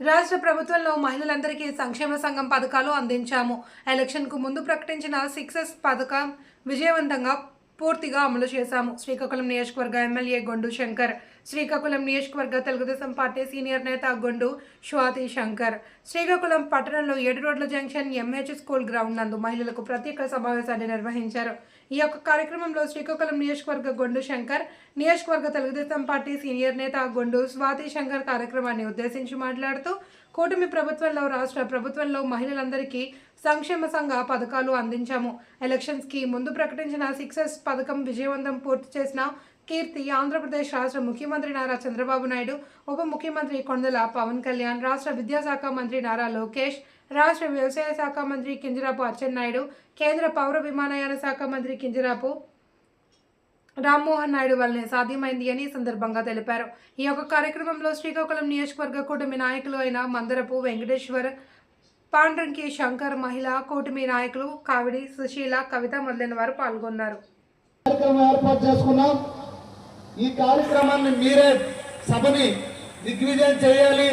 రాష్ట్ర ప్రభుత్వంలో మహిళలందరికీ సంక్షేమ సంఘం పథకాలు అందించాము. ఎలక్షన్కు ముందు ప్రకటించిన సిక్సెస్ పథకం విజయవంతంగా పూర్తిగా అమలు చేశాము. శ్రీకాకుళం నియోజకవర్గ ఎమ్మెల్యే గొండు శంకర్ శ్రీకాకుళం నియోజకవర్గ తెలుగుదేశం పార్టీ సీనియర్ నేత గొండు స్వాతి శంకర్. శ్రీకాకుళం పట్టణంలో ఏడు రోడ్ల జంక్షన్ ఎంహెచ్ స్కూల్ గ్రౌండ్ నందు మహిళలకు ప్రత్యేక సమావేశాన్ని నిర్వహించారు. ఈ యొక్క కార్యక్రమంలో శ్రీకాకుళం నియోజకవర్గ గొండు శంకర్ నియోజకవర్గ తెలుగుదేశం పార్టీ సీనియర్ నేత గొండు స్వాతి శంకర్ కార్యక్రమాన్ని ఉద్దేశించి మాట్లాడుతూ కూటమి ప్రభుత్వంలో రాష్ట్ర ప్రభుత్వంలో మహిళలందరికీ సంక్షేమ సంఘ పథకాలు అందించాము. ఎలక్షన్స్కి ముందు ప్రకటించిన సిక్సెస్ పథకం విజయవంతం పూర్తి చేసిన కీర్తి ఆంధ్రప్రదేశ్ రాష్ట్ర ముఖ్యమంత్రి నారా చంద్రబాబు నాయుడు ఉప ముఖ్యమంత్రి కొండల పవన్ కళ్యాణ్ రాష్ట్ర విద్యాశాఖ మంత్రి నారా లోకేష్ రాష్ట్ర వ్యవసాయ శాఖ మంత్రి కింజరాపు అచ్చెన్నాయుడు కేంద్ర పౌర విమానయాన శాఖ మంత్రి కింజరాపు రామ్మోహన్ నాయుడు వల్లనే సాధ్యమైంది అని సందర్భంగా తెలిపారు. ఈ యొక్క కార్యక్రమంలో శ్రీకాకుళం నియోజకవర్గ కూటమి నాయకులు అయిన మందరపు వెంకటేశ్వర్ పాండ్రంకి శంకర్ మహిళా కూటమి నాయకులు కావిడి సుశీల కవిత మొదలైన వారు పాల్గొన్నారు. ఈ కార్యక్రమాన్ని మీరే సభని దిగ్విజయం చేయాలి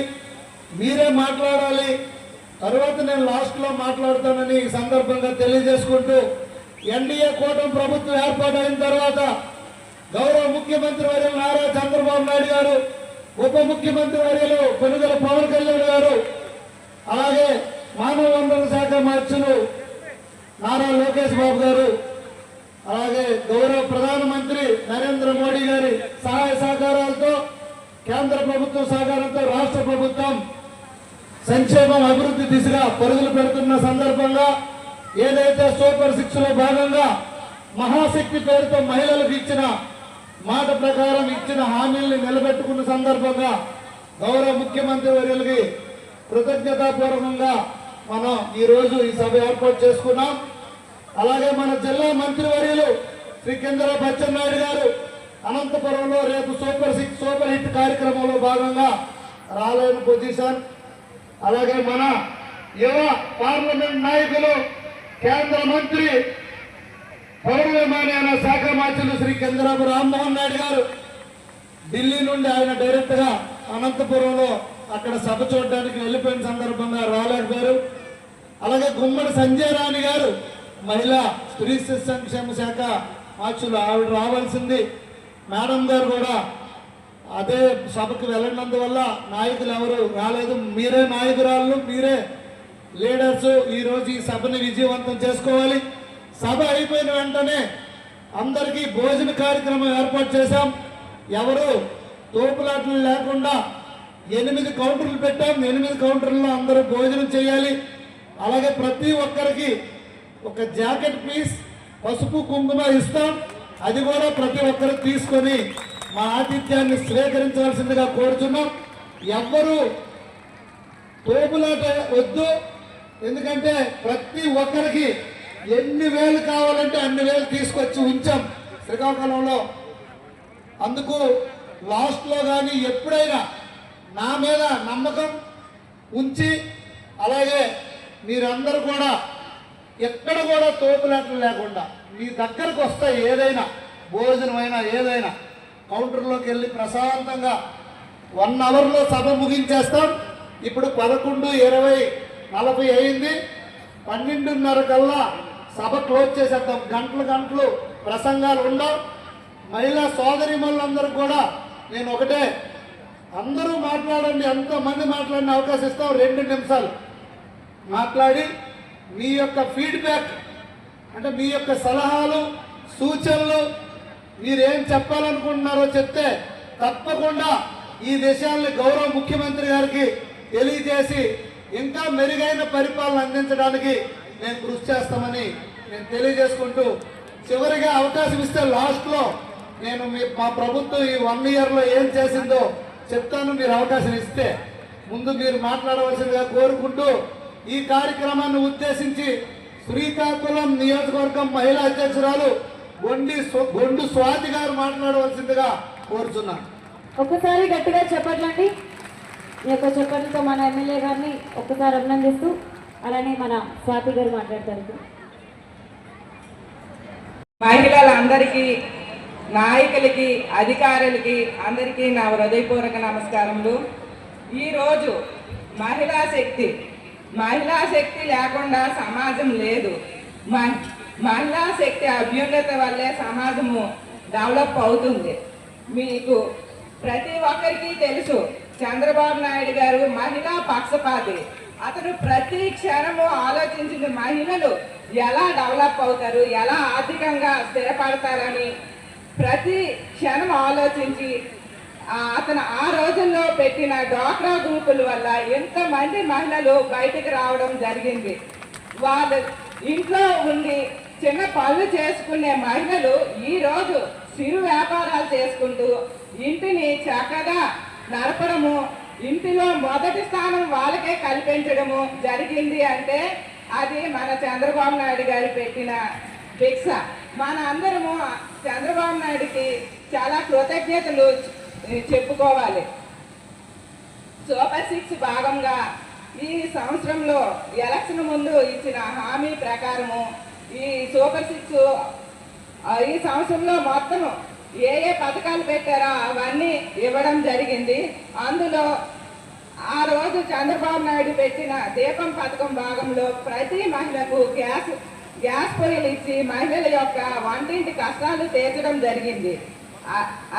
మీరే మాట్లాడాలి తర్వాత నేను లాస్ట్లో మాట్లాడతానని ఈ సందర్భంగా తెలియజేసుకుంటూ ఎన్డీఏ కూటమి ప్రభుత్వం ఏర్పాటైన తర్వాత గౌరవ ముఖ్యమంత్రి వర్యులు నారా చంద్రబాబు నాయుడు గారు ఉప ముఖ్యమంత్రి వర్యులు కొనుగోలు పవన్ కళ్యాణ్ గారు అలాగే మానవ వనరుల శాఖ మార్చులు నారా లోకేష్ బాబు గారు అలాగే గౌరవ ప్రధానమంత్రి నరేంద్ర మోడీ గారి సహాయ సహకారాలతో కేంద్ర ప్రభుత్వం సహకారంతో రాష్ట్ర ప్రభుత్వం సంక్షేమం అభివృద్ధి దిశగా పరుగులు పెడుతున్న సందర్భంగా ఏదైతే సూపర్ సిక్స్లో భాగంగా మహాశక్తి పేరుతో మహిళలకు ఇచ్చిన మాట ప్రకారం ఇచ్చిన హామీల్ని నిలబెట్టుకున్న సందర్భంగా గౌరవ ముఖ్యమంత్రి వర్యులకి కృతజ్ఞతాపూర్వకంగా మనం ఈరోజు ఈ సభ ఏర్పాటు చేసుకున్నాం. అలాగే మన జిల్లా మంత్రివర్యులు శ్రీ కిందరాపు బచ్చెన్నాయుడు గారు అనంతపురంలో రేపు సూపర్ సిక్స్ సూపర్ హిట్ కార్యక్రమంలో భాగంగా రాలేని పొజిషన్ అలాగే మన యువ పార్లమెంట్ నాయకులు కేంద్ర మంత్రి పౌర విమానయాన శాఖ మంత్రులు శ్రీ చంద్రబాబు రామ్మోహన్ నాయుడు గారు. ఢిల్లీ నుండి ఆయన డైరెక్ట్గా అనంతపురంలో అక్కడ సభ చూడడానికి వెళ్ళిపోయిన సందర్భంగా రాలేకపోయారు అలాగే గుమ్మడి సంజయ్ రాణి గారు మహిళా స్త్రీ శిశు సంక్షేమ శాఖ మార్చులు ఆవిడ రావాల్సింది. మేడం గారు కూడా అదే సభకు వెళ్ళినందువల్ల నాయకులు ఎవరు రాలేదు. మీరే నాయకురాళ్ళు మీరే లీడర్స్. ఈరోజు ఈ సభని విజయవంతం చేసుకోవాలి. సభ అయిపోయిన వెంటనే అందరికీ భోజన కార్యక్రమం ఏర్పాటు చేశాం. ఎవరు తోపులాటలు లేకుండా ఎనిమిది కౌంటర్లు పెట్టాం. ఎనిమిది కౌంటర్లో అందరూ భోజనం చేయాలి. అలాగే ప్రతి ఒక్కరికి ఒక జాకెట్ పీస్ పసుపు కుంకుమ ఇస్తాం. అది కూడా ప్రతి ఒక్కరు తీసుకొని మా ఆతిథ్యాన్ని స్వీకరించవలసిందిగా కోరుతున్నాం ఎవ్వరూ తోపులాట వద్దు. ఎందుకంటే ప్రతి ఒక్కరికి ఎన్ని వేలు కావాలంటే అన్ని వేలు తీసుకొచ్చి ఉంచాం శ్రీకాకుళంలో. అందుకు లాస్ట్లో కానీ ఎప్పుడైనా నా మీద నమ్మకం ఉంచి అలాగే మీరందరూ కూడా ఎక్కడ కూడా తోపులాటలు లేకుండా మీ దగ్గరకు వస్తాయి ఏదైనా భోజనం అయినా ఏదైనా కౌంటర్లోకి వెళ్ళి ప్రశాంతంగా వన్ అవర్లో సభ ముగించేస్తాం. ఇప్పుడు పదకొండు ఇరవై నలభై అయింది. పన్నెండున్నర కల్లా సభ క్లోజ్ చేసేద్దాం. గంటలు గంటలు ప్రసంగాలు ఉండవు మహిళా సోదరిమణులందరూ కూడా నేను ఒకటే అందరూ మాట్లాడండి ఎంతోమంది మాట్లాడిన అవకాశం ఇస్తాం. రెండు నిమిషాలు మాట్లాడి మీ యొక్క ఫీడ్బ్యాక్ అంటే మీ యొక్క సలహాలు సూచనలు మీరేం చెప్పాలనుకుంటున్నారో చెప్తే తప్పకుండా ఈ విషయాన్ని గౌరవ ముఖ్యమంత్రి గారికి తెలియజేసి ఇంకా మెరుగైన పరిపాలన అందించడానికి మేము కృషి చేస్తామని నేను తెలియజేసుకుంటూ చివరిగా అవకాశం ఇస్తే లాస్ట్లో నేను మీ మా ప్రభుత్వం ఈ వన్ ఇయర్లో ఏం చేసిందో చెప్తాను మీరు అవకాశం ఇస్తే. ముందు మీరు మాట్లాడవలసిందిగా కోరుకుంటూ ఈ కార్యక్రమాన్ని ఉద్దేశించి శ్రీకాకుళం నియోజకవర్గం మహిళా అధ్యక్షురాలు గొండి గొండు స్వాతి గారు మాట్లాడవలసిందిగా కోరుచున్నాను ఒక్కసారి గట్టిగా చెప్పట్లండి. ఈ యొక్క చెప్పట్లతో మన ఎమ్మెల్యే గారిని ఒక్కసారి అభినందిస్తూ అలానే మన స్వాతి గారు మాట్లాడతారు. మహిళలందరికీ నాయకులకి అధికారులకి అందరికీ నా హృదయపూర్వక నమస్కారములు. ఈరోజు మహిళా శక్తి మహిళా శక్తి లేకుండా సమాజం లేదు. మహిళా శక్తి అభ్యున్నత వల్లే సమాజము డెవలప్ అవుతుంది. మీకు ప్రతి ఒక్కరికి తెలుసు చంద్రబాబు నాయుడు గారు మహిళా పక్షపాతి. అతను ప్రతి క్షణము ఆలోచించిన మహిళలు ఎలా డెవలప్ అవుతారు ఎలా ఆర్థికంగా స్థిరపడతారని ప్రతి క్షణం ఆలోచించి అతను ఆ రోజుల్లో పెట్టిన డ్వాక్రా గ్రూపుల వల్ల ఎంతమంది మహిళలు బయటకు రావడం జరిగింది. వాళ్ళు ఇంట్లో ఉండి చిన్న పనులు చేసుకునే మహిళలు ఈరోజు సిరు చిరు వ్యాపారాలు చేసుకుంటూ ఇంటిని చక్కగా నడపడము ఇంటిలో మొదటి స్థానం వాళ్ళకే కల్పించడము జరిగింది అంటే అది మన చంద్రబాబు నాయుడు గారు పెట్టిన భిక్ష. మన అందరము చంద్రబాబు నాయుడికి చాలా కృతజ్ఞతలు చెప్పుకోవాలి. సూపర్ సిక్స్ భాగంగా ఈ సంవత్సరంలో ఎలక్షన్ ముందు ఇచ్చిన హామీ ప్రకారము ఈ సూపర్ సిక్స్ ఈ సంవత్సరంలో మొత్తం ఏ ఏ పథకాలు పెట్టారో అవన్నీ ఇవ్వడం జరిగింది. అందులో ఆ రోజు చంద్రబాబు నాయుడు పెట్టిన దీపం పథకం భాగంలో ప్రతి మహిళకు గ్యాస్ గ్యాస్ పొయ్యిలు ఇచ్చి మహిళల యొక్క వంటింటి కష్టాలు తీర్చడం జరిగింది.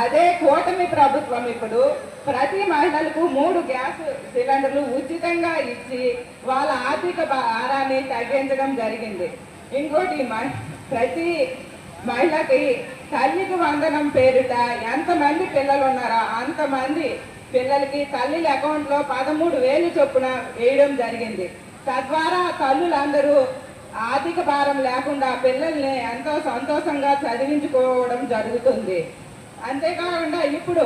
అదే కూటమి ప్రభుత్వం ఇప్పుడు ప్రతి మహిళలకు మూడు గ్యాస్ సిలిండర్లు ఉచితంగా ఇచ్చి వాళ్ళ ఆర్థిక భారాన్ని తగ్గించడం జరిగింది. ఇంకోటి మ- ప్రతి మహిళకి తల్లికి వందనం పేరిట ఎంతమంది పిల్లలు ఉన్నారో అంతమంది పిల్లలకి తల్లిల అకౌంట్లో పదమూడు వేలు చొప్పున వేయడం జరిగింది. తద్వారా తల్లులందరూ ఆర్థిక భారం లేకుండా పిల్లల్ని ఎంతో సంతోషంగా చదివించుకోవడం జరుగుతుంది. అంతేకాకుండా ఇప్పుడు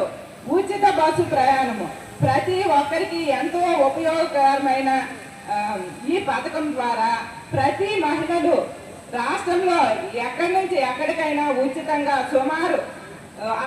ఉచిత బస్సు ప్రయాణము. ప్రతి ఒక్కరికి ఎంతో ఉపయోగకరమైన ఈ పథకం ద్వారా ప్రతి మహిళలు రాష్ట్రంలో ఎక్కడి నుంచి ఎక్కడికైనా ఉచితంగా సుమారు